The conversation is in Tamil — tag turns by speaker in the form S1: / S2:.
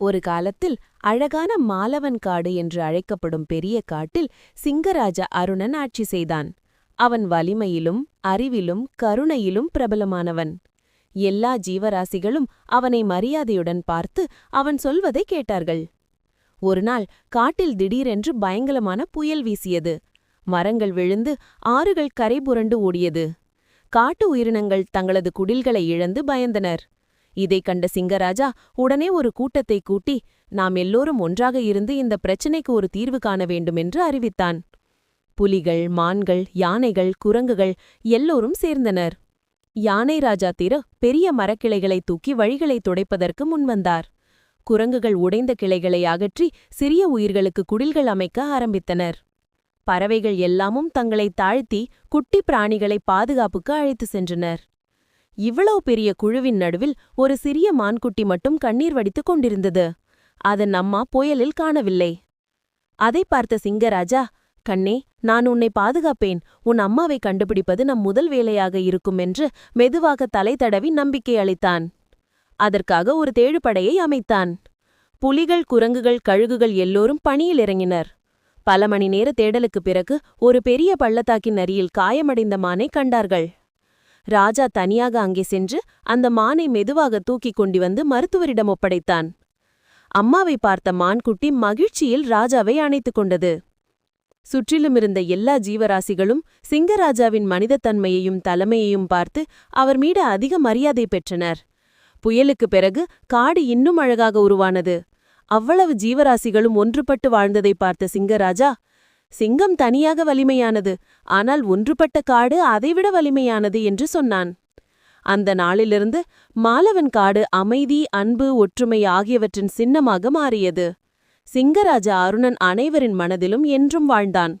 S1: ஒரு காலத்தில் அழகான மாலவன் காடு என்று அழைக்கப்படும் பெரிய காட்டில் சிங்கராஜா அருணன் ஆட்சி செய்தான். அவன் வலிமையிலும் அறிவிலும் கருணையிலும் பிரபலமானவன். எல்லா ஜீவராசிகளும் அவனை மரியாதையுடன் பார்த்து அவன் சொல்வதை கேட்டார்கள். ஒருநாள் காட்டில் திடீரென்று பயங்கரமான புயல் வீசியது. மரங்கள் விழுந்து ஆறுகள் கரைபுரண்டு ஓடியது. காட்டு உயிரினங்கள் தங்களது குடில்களை இழந்து பயந்தனர். இதைக் கண்ட சிங்கராஜா உடனே ஒரு கூட்டத்தை கூட்டி நாம் எல்லோரும் ஒன்றாக இருந்து இந்த பிரச்சினைக்கு ஒரு தீர்வு காண வேண்டும் என்று அறிவித்தான். புலிகள் மான்கள் யானைகள் குரங்குகள் எல்லோரும் சேர்ந்தனர். யானை ராஜா திரு பெரிய மரக்கிளைகளை தூக்கி வழிகளை துடைப்பதற்கு முன்வந்தார் குரங்குகள் உடைந்த கிளைகளை அகற்றி சிறிய உயிர்களுக்கு குடில்கள் அமைக்க ஆரம்பித்தனர். பறவைகள் எல்லாமும் தங்களை தாழ்த்தி குட்டி பிராணிகளை பாதுகாப்புக்கு அழைத்து சென்றனர். இவ்வளவு பெரிய குழுவின் நடுவில் ஒரு சிறிய மான்குட்டி மட்டும் கண்ணீர் வடித்துக் கொண்டிருந்தது. அதன் அம்மா புயலில் காணவில்லை. அதை பார்த்த சிங்கராஜா கண்ணே நான் உன்னை பாதுகாப்பேன். உன் அம்மாவை கண்டுபிடிப்பது நம் முதல் வேலையாக இருக்கும் என்று மெதுவாக தலை தடவி நம்பிக்கை அளித்தான். அதற்காக ஒரு தேழுப்படையை அமைத்தான். புலிகள் குரங்குகள் கழுகுகள் எல்லோரும் பணியில் இறங்கினர். பல மணி நேர தேடலுக்குப் பிறகு ஒரு பெரிய பள்ளத்தாக்கின் அருகில் காயமடைந்த மானை கண்டார்கள். ராஜா தனியாக அங்கே சென்று அந்த மானை மெதுவாக தூக்கிக் கொண்டு வந்து மருத்துவரிடம் ஒப்படைத்தான். அம்மாவை பார்த்த மான்குட்டி மகிழ்ச்சியில் ராஜாவை அணைத்துக் கொண்டது. சுற்றிலும் இருந்த எல்லா ஜீவராசிகளும் சிங்கராஜாவின் மனிதத்தன்மையையும் தலைமையையும் பார்த்து அவர் மீது அதிக மரியாதை பெற்றனர். புயலுக்குப் பிறகு காடு இன்னும் அழகாக உருவானது. அவ்வளவு ஜீவராசிகளும் ஒன்றுபட்டு வாழ்ந்ததை பார்த்த சிங்கராஜா சிங்கம் தனியாக வலிமையானது. ஆனால் ஒன்றுபட்ட காடு அதைவிட வலிமையானது என்று சொன்னான். அந்த நாளிலிருந்து மாலவன் காடு அமைதி அன்பு ஒற்றுமை ஆகியவற்றின் சின்னமாக மாறியது. சிங்கராஜா அருணன் அனைவரின் மனதிலும் என்றும் வாழ்ந்தான்.